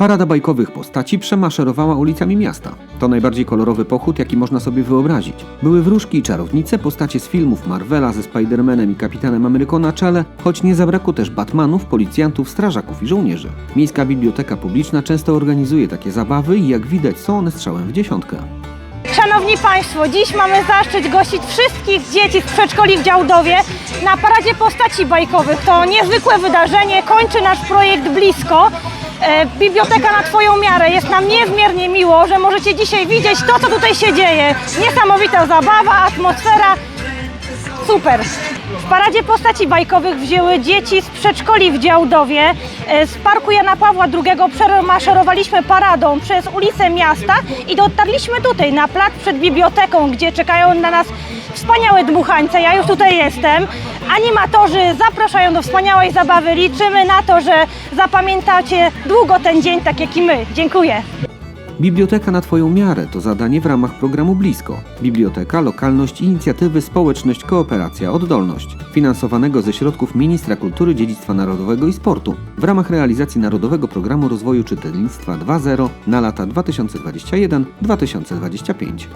Parada bajkowych postaci przemaszerowała ulicami miasta. To najbardziej kolorowy pochód, jaki można sobie wyobrazić. Były wróżki i czarownice, postacie z filmów Marvela ze Spider-Manem i Kapitanem Ameryką na czele, choć nie zabrakło też Batmanów, policjantów, strażaków i żołnierzy. Miejska Biblioteka Publiczna często organizuje takie zabawy i jak widać są one strzałem w dziesiątkę. Szanowni Państwo, dziś mamy zaszczyt gościć wszystkich dzieci z przedszkoli w Działdowie na paradzie postaci bajkowych. To niezwykłe wydarzenie, kończy nasz projekt blisko. E, Biblioteka na Twoją miarę. Jest nam niezmiernie miło, że możecie dzisiaj widzieć to, co tutaj się dzieje. Niesamowita zabawa, atmosfera. Super. W paradzie postaci bajkowych wzięły dzieci z przedszkoli w Działdowie. E, Z parku Jana Pawła II przemaszerowaliśmy paradą przez ulice miasta i dotarliśmy tutaj na plac przed biblioteką, gdzie czekają na nas wspaniałe dmuchańce. Ja już tutaj jestem. Animatorzy zapraszają do wspaniałej zabawy. Liczymy na to, że zapamiętacie długo ten dzień, tak jak i my. Dziękuję. Biblioteka na Twoją miarę to zadanie w ramach programu Blisko. Biblioteka, lokalność, inicjatywy, społeczność, kooperacja, oddolność. Finansowanego ze środków Ministra Kultury, Dziedzictwa Narodowego i Sportu w ramach realizacji Narodowego Programu Rozwoju Czytelnictwa 2.0 na lata 2021-2025.